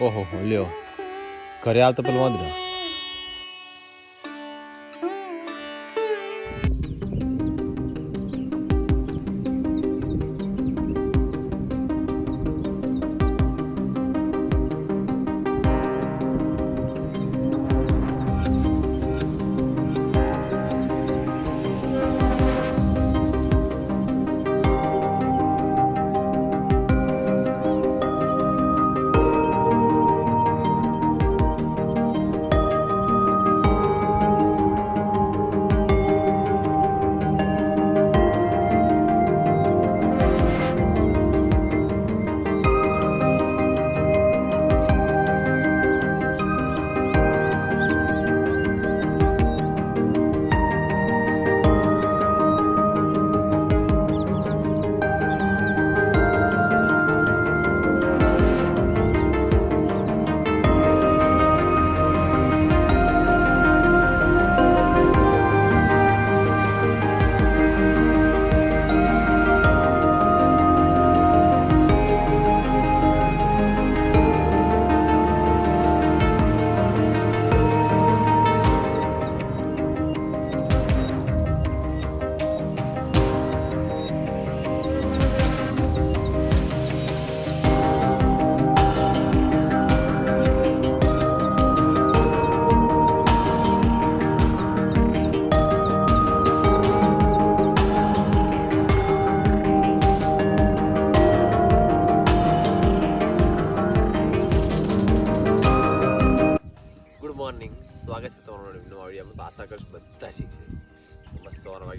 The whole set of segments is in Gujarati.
ઓહો લ્યો. ઘરે આવતો પેલું વાંદરો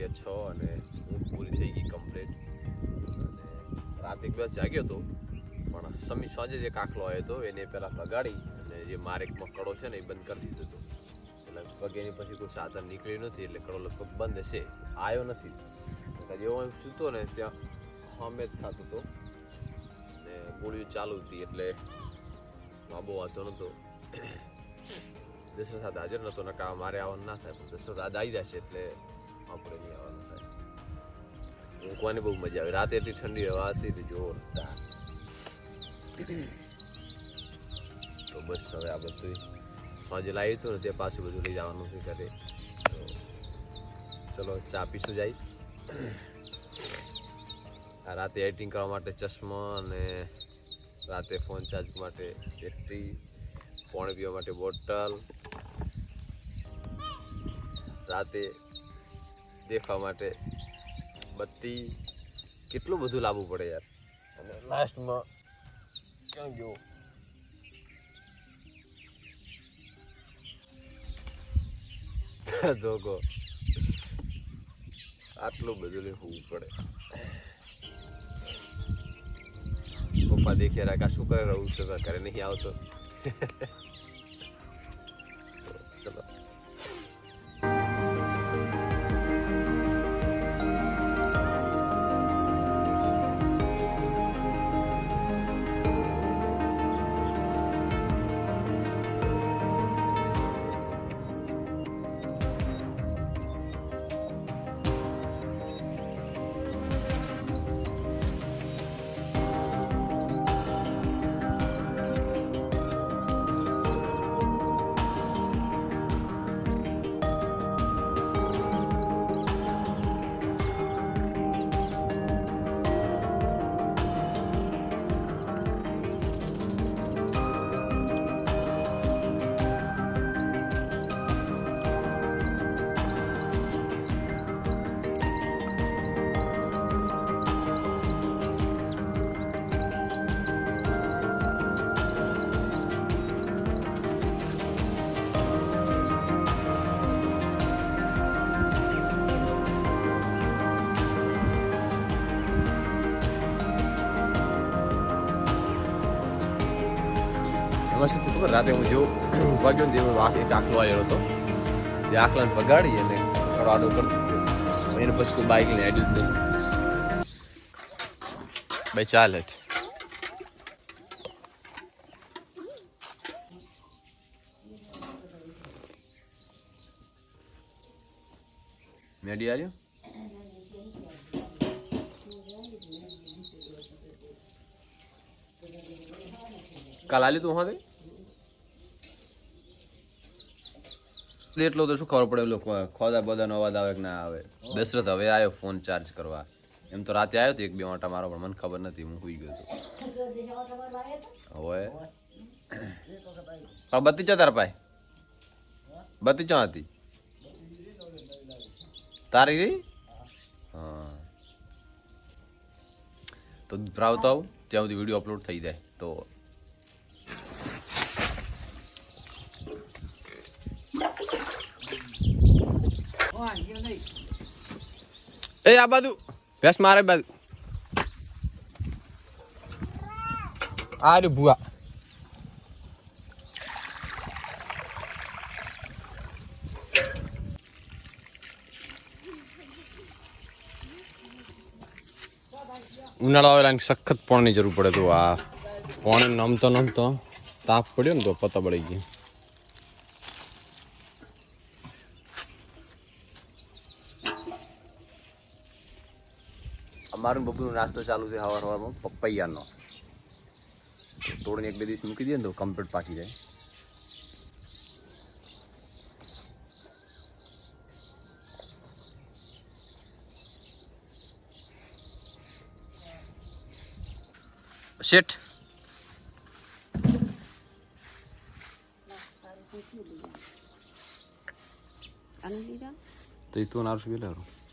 વાગ્યા છ અને હું પૂરી થઈ ગઈ કમ્પ્લીટ રાતે એક દિવસ જાગ્યો હતો પણ સમી સાંજે જે કાકલો આવ્યો હતો, એને પહેલાં લગાડી અને જે મારેકમાં કડો છે ને એ બંધ કરી દીધો હતો. લગભગ એની પછી કોઈ સાધન નીકળ્યું નથી, એટલે કડો લગભગ બંધ હશે. આવ્યો નથી. જેવો હું સૂતો ને ત્યાં હમે જ થતો હતો. ને ગોળીઓ ચાલુ હતી, એટલે માં બહુ વાંધો નહોતો દશરથ સાથે હાજર નહોતો નકા મારે આવવાનું ના થાય, પણ દશરથ આજ આવી જશે, એટલે આપણે નહીં આવવાનું થાય ઊંઘવાની બહુ મજા આવે. રાતે એટલી ઠંડી હવા હતી ને જોરદાર. તો બસ હવે આ બધું સાંજે લાવ્યું હતું ને તે પાછું બધું લઈ જવાનું છે ઘરે. તો ચલો ચા પીશું જાય. આ રાતે એડિટિંગ કરવા માટે ચશ્મા અને રાતે ફોન ચાર્જ માટે બેટરી પાણી પીવા માટે બોટલ રાતે દેખવા માટે બત્તી કેટલું બધું લાવવું પડે યાર? અને લાસ્ટમાં ક્યાં ગયો? ધોકો. આટલું બધું લેવું પડે. પપ્પા દેખે રાખા શું કરે રહું છું? ઘરે નહીં આવતો. શું થયું ખબર, રાતે હું જો વાગ્યો ને તે એક આખલો આવ્યો હતો. જે આખલાને વગાડી અને કડવાડો કરતો એને પછી કોઈ બાઇક લઈને આડ્યું દીધું ભાઈ, ચાલે જ મેડી આવ્યો કાલ આલી તું હા એટલો તો શું ખબર પડે લોકો ખોદા બધાનો અવાજ આવે કે ના આવે? દશરથ હવે આવ્યો ફોન ચાર્જ કરવા. એમ તો રાતે આવ્યો તો એક બે વાંટા મારો, પણ મને ખબર નથી, હું સુઈ ગયો હતો હવે? બત્તી ચો તાર પાય બત્તી ચો હતી? તારી રહી હા. તો ભરાવતો આવું, ત્યાં સુધી વીડિયો અપલોડ થઈ જાય. તો એ, આ બાજુ. ભેંસ મારે બાજુ. આ રે ભુવા. ઉનાળો આવેલા ને સખત પાણીની જરૂર પડે તો આ પાણી નમતો નમતો તાપ પડ્યો ને તો પતા પડી ગઈ અમારું બપોરનો નાસ્તો ચાલુ છે સવાર સવારમાં પપૈયાનો તોડીને એક બે દિવસ મૂકી દઈએ ને તો કમ્પ્લીટ પાકી જાય. શેઠ. તો એ તો નારું શું ગયેલા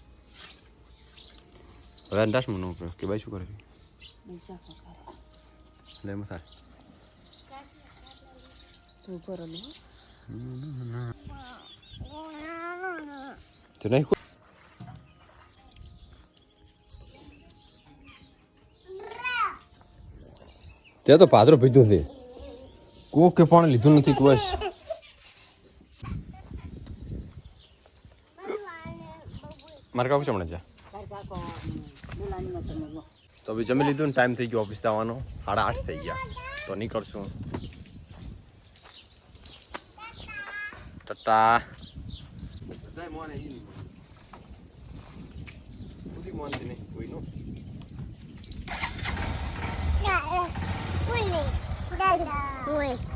હવે અંદાજ મને કે ભાઈ શું કરે છે? લે મથા તો નહીં કોઈ તે તો પાદરો પીધું છે. કોક કે પણ લીધું નથી કોઈ મારે કાકુ છે હમણાં જા તો બી જમી લીધું ને ટાઈમ થઈ ગયો ઓફિસ જવાનો. સાડા આઠ થઈ ગયા. તો નીકળશું. ટટા. Ui.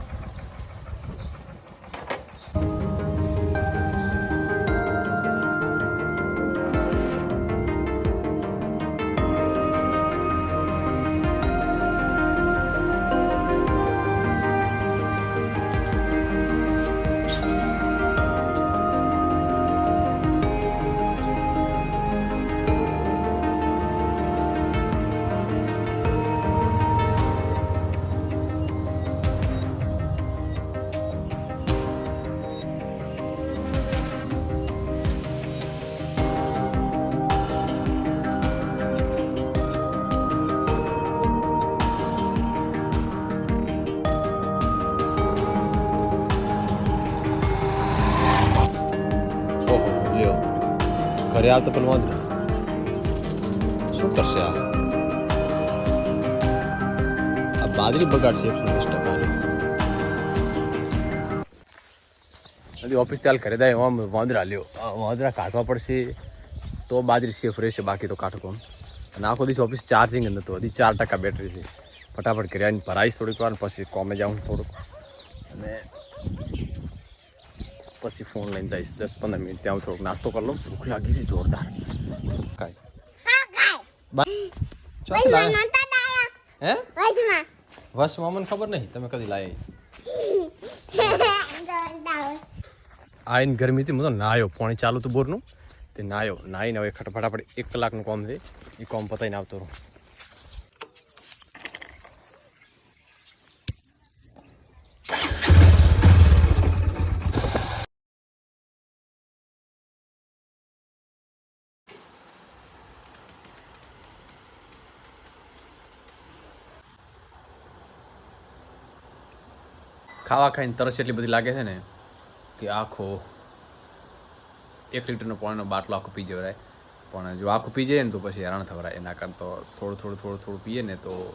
ઘરે આવતો પેલો વાંધો શું કરશે આ આ બાજરી બગાડશે એકસો વીસ ટકા હજી ઓફિસ ત્યાં ઘરે જાય આમ વાંદરા લ્યો વાંદરા કાઢવા પડશે તો બાજરી સેફ રહેશે બાકી તો કાઢો અને આખો દિવસ ઓફિસ ચાર્જિંગ જ હજી ચાર ટકા બેટરી હતી ફટાફટ ઘરે આવીને ભરાઈશ થોડીક વાર પછી કોમે જાઉં થોડુંક અને પછી ફોન લઈને જઈશ દસ પંદર મિનિટ ત્યાં થોડોક નાસ્તો કરી લઉં ભૂખ લાગી છે જોરદાર? હે વસમાં મને ખબર નહીં તમે કદી લાવી આવીને ગરમીથી હું તો નાયો પાણી ચાલુ હતું બોરનું તે નાયો નાઈને હવે ફટાફટ એક કલાકનું કામ છે એ કામ પતાવીને આવતો રહું ખાવા ખાઈને તરસ એટલી બધી લાગે છે ને કે આખો એક લીટરનો પાણીનો બાટલો આખો પી જવરાય પણ જો આખું પી જાય ને તો પછી હેરાન થવરાય એના કરતાં તો થોડું થોડું થોડું થોડું પીએ ને તો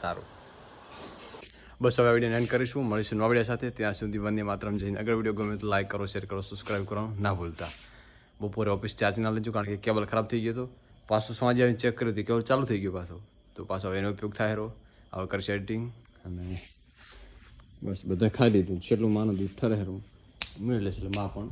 સારું. બસ હવે વીડિયો એન્ડ કરીશું. મળીશું નવા વીડિયો સાથે. ત્યાં સુધી વંદે માત્રમ. જઈને અગર વીડિયો ગમે તો લાઈક કરો શેર કરો સબસ્ક્રાઈબ કરો. ના ભૂલતા. બપોરે ઓફિસ ચાર્જ ના લેજો કારણ કે કેબલ ખરાબ થઈ ગયો હતો પાછું સાંજે આવીને ચેક કર્યું હતું. કેબલ ચાલુ થઈ ગયું પાછું. તો પાછો હવે એનો ઉપયોગ થાય રહ્યો. હવે કરશે એડિટિંગ અને બસ બધા ખાઈ લીધું. છેલ્લું માનું દૂધ ઠરે હેરું મેળવે છે એટલે માં પણ.